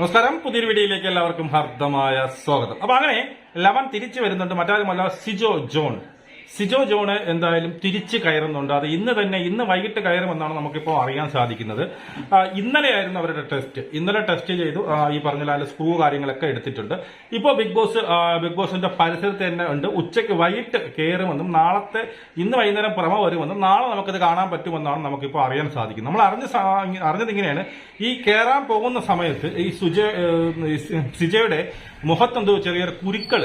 നമസ്കാരം. പുതിയൊരു വീഡിയോയിലേക്ക് എല്ലാവർക്കും ഹർദ്ദമായ സ്വാഗതം. അപ്പൊ അങ്ങനെ ലവൻ തിരിച്ചു വരുന്നുണ്ട്. മറ്റാരുമല്ല സിജോ ജോൺ. സിജോ ജോണ് എന്തായാലും തിരിച്ച് കയറുന്നുണ്ട്. അത് ഇന്ന് തന്നെ ഇന്ന് വൈകിട്ട് കയറുമെന്നാണ് നമുക്കിപ്പോൾ അറിയാൻ സാധിക്കുന്നത്. ഇന്നലെ ഇന്നലെയായിരുന്നു അവരുടെ ടെസ്റ്റ്. ഇന്നലെ ടെസ്റ്റ് ചെയ്തു. ഈ പറഞ്ഞ സ്ക്രൂ കാര്യങ്ങളൊക്കെ എടുത്തിട്ടുണ്ട്. ഇപ്പോൾ ബിഗ് ബോസ് ബിഗ് ബോസിന്റെ പരിസരത്ത് തന്നെ ഉണ്ട്. ഉച്ചയ്ക്ക് വൈകിട്ട് കയറുമെന്നും നാളത്തെ ഇന്ന് വൈകുന്നേരം പ്രമ വരുമെന്നും നാളെ നമുക്കിത് കാണാൻ പറ്റുമെന്നാണ് നമുക്കിപ്പോൾ അറിയാൻ സാധിക്കുന്നത്. നമ്മൾ അറിഞ്ഞ അറിഞ്ഞത് ഇങ്ങനെയാണ്. ഈ കയറാൻ പോകുന്ന സമയത്ത് ഈ സുജ സിജയുടെ മുഖത്തെന്തോ ചെറിയൊരു കുരുക്കൾ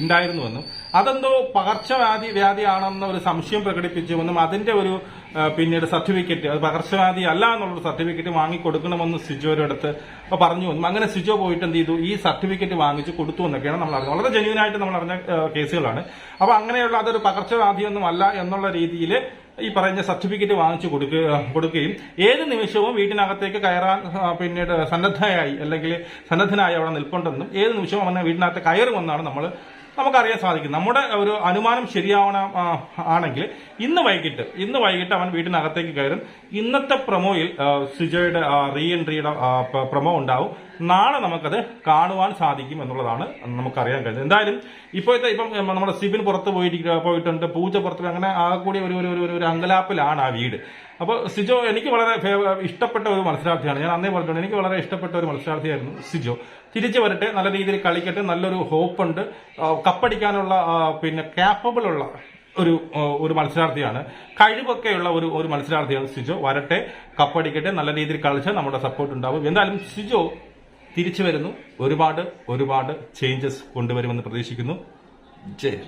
ഉണ്ടായിരുന്നുവെന്നും അതെന്തോ പകർച്ചവ്യാധി വ്യാധിയാണെന്ന ഒരു സംശയം പ്രകടിപ്പിച്ചുവെന്നും അതിന്റെ ഒരു പിന്നീട് സർട്ടിഫിക്കറ്റ് അത് പകർച്ചവ്യാധി അല്ല എന്നുള്ളൊരു സർട്ടിഫിക്കറ്റ് വാങ്ങിക്കൊടുക്കണമെന്ന് സിജോയുടെ അടുത്ത് പറഞ്ഞു വന്നു അങ്ങനെ സിജോ പോയിട്ട് എന്ത് ചെയ്തു? ഈ സർട്ടിഫിക്കറ്റ് വാങ്ങിച്ച് കൊടുത്തു എന്നൊക്കെയാണ് നമ്മൾ അറിഞ്ഞത്. വളരെ ജെന്യൂനായിട്ട് നമ്മൾ അറിഞ്ഞ കേസുകളാണ്. അപ്പൊ അങ്ങനെയുള്ള അതൊരു പകർച്ചവ്യാധിയൊന്നും അല്ല എന്നുള്ള രീതിയിൽ ഈ പറഞ്ഞ സർട്ടിഫിക്കറ്റ് വാങ്ങിച്ചു കൊടുക്കുക കൊടുക്കുകയും ഏത് നിമിഷവും വീട്ടിനകത്തേക്ക് കയറാൻ പിന്നീട് സന്നദ്ധയായി അല്ലെങ്കിൽ സന്നദ്ധനായി അവിടെ നിൽപ്പുണ്ടെന്നും ഏത് നിമിഷവും അവനെ വീട്ടിനകത്ത് കയറുമെന്നാണ് നമ്മൾ നമുക്കറിയാൻ സാധിക്കും. നമ്മുടെ ഒരു അനുമാനം ശരിയാവണം ആണെങ്കിൽ ഇന്ന് വൈകിട്ട് ഇന്ന് വൈകിട്ട് അവൻ വീട്ടിനകത്തേക്ക് കയറും. ഇന്നത്തെ പ്രൊമോയിൽ സുജയുടെ റീ എൻട്രിയുടെ പ്രൊമോ ഉണ്ടാവും. നാളെ നമുക്കത് കാണുവാൻ സാധിക്കും എന്നുള്ളതാണ് നമുക്കറിയാൻ കഴിയുന്നത് എന്തായാലും ഇപ്പോഴത്തെ ഇപ്പം നമ്മുടെ സിബിൻ പുറത്ത് പോയിട്ട് പോയിട്ടുണ്ട്. പൂജ പുറത്ത് അങ്ങനെ ആകെ കൂടി ഒരു ഒരു- ഒരു അങ്കലാപ്പിലാണ് ആ വീട്. അപ്പോൾ സിജോ എനിക്ക് വളരെ ഇഷ്ടപ്പെട്ട ഒരു മത്സരാർത്ഥിയാണ്. ഞാൻ അന്നേ പറഞ്ഞിട്ടുണ്ട് എനിക്ക് വളരെ ഇഷ്ടപ്പെട്ട ഒരു മത്സരാർത്ഥിയായിരുന്നു സിജോ. തിരിച്ചു വരട്ടെ നല്ല രീതിയിൽ കളിക്കട്ടെ നല്ലൊരു ഹോപ്പ് ഉണ്ട് ആ, കപ്പടിക്കാനുള്ള പിന്നെ capable ഉള്ള ഒരു ഒരു മത്സരാർത്ഥിയാണ്. കഴിവൊക്കെയുള്ള ഒരു ഒരു മത്സരാർത്ഥിയാണ് സിജോ. വരട്ടെ കപ്പടിക്കട്ടെ നല്ല രീതിയിൽ കളിച്ചാൽ നമ്മുടെ സപ്പോർട്ട് ഉണ്ടാവും. എന്തായാലും സിജോ തിരിച്ചു വരുന്നു. ഒരുപാട് ഒരുപാട് ചേഞ്ചസ് കൊണ്ടുവരുമെന്ന് പ്രതീക്ഷിക്കുന്നു. ജയ്